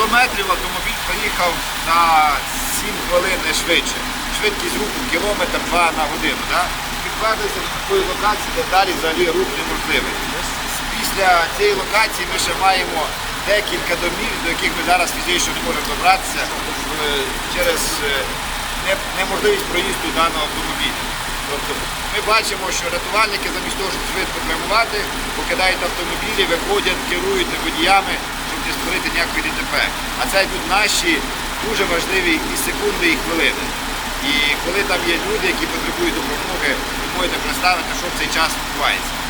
100 метрів автомобіль проїхав на 7 хвилин швидше. Швидкість руху кілометр два на годину. Да? Підтвердився до такої локації, де далі взагалі рух неможливий. Після цієї локації ми ще маємо декілька домів, до яких ми зараз фізично не можемо добратися е, через е, неможливість проїзду даного автомобіля. Тобто ми бачимо, що рятувальники замість того, щоб швидко прямувати, покидають автомобілі, виходять, керують водіями, щоб не створити ніякої ДТП. А це йдуть наші дуже важливі і секунди, і хвилини. І коли там є люди, які потребують допомоги, ви можете представити, що в цей час відбувається.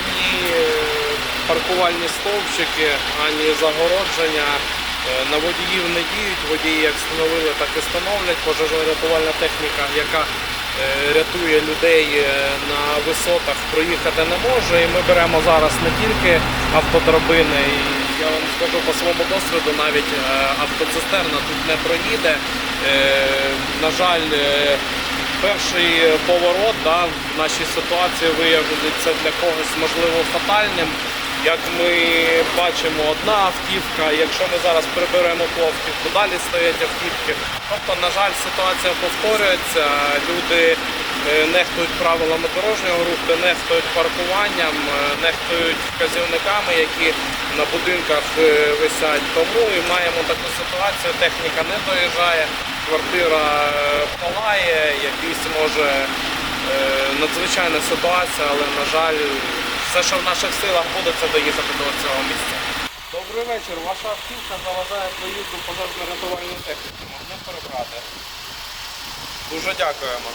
ані е, паркувальні стовпчики, ані загородження е, на водіїв не діють. Водії як встановили, так і становлять. Пожежно-рятувальна техніка, яка е, рятує людей е, на висотах, проїхати не може. І ми беремо зараз не тільки автодрабини. Я вам скажу по своєму досвіду, навіть автоцистерна тут не проїде. На жаль, перший поворот да, в нашій ситуації виявиться для когось можливо фатальним. Як ми бачимо, одна автівка, якщо ми зараз приберемо ту автівку, далі стоять автівки. Тобто, на жаль, ситуація повторюється. Люди е, нехтують правилами дорожнього руху, нехтують паркуванням, е, нехтують вказівниками, які на будинках е, висять. Тому і маємо таку ситуацію, техніка не доїжджає, квартира палає, якийсь може надзвичайна ситуація, але на жаль, все, що в наших силах буде, це доїхати до цього місця. Добрий вечір. Ваша автівка заважає проїзду пожежно-рятувальної техніки. Можна перебрати. Дуже дякуємо.